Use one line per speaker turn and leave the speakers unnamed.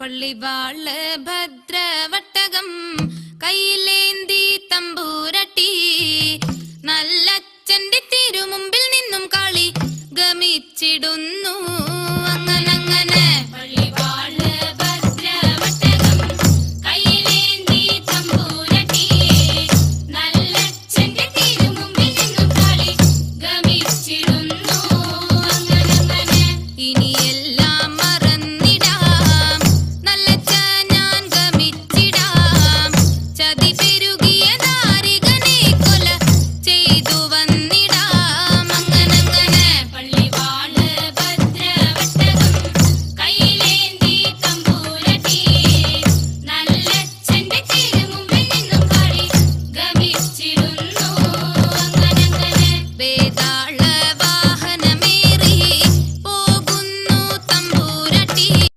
പള്ളിവാൾ ഭദ്രവട്ടകം കയ്യിലേന്തി തമ്പൂരട്ടി. നല്ലച്ഛന്റെ തിരുമുമ്പിൽ നിന്നും കളി ഗമിച്ചിടുന്നു.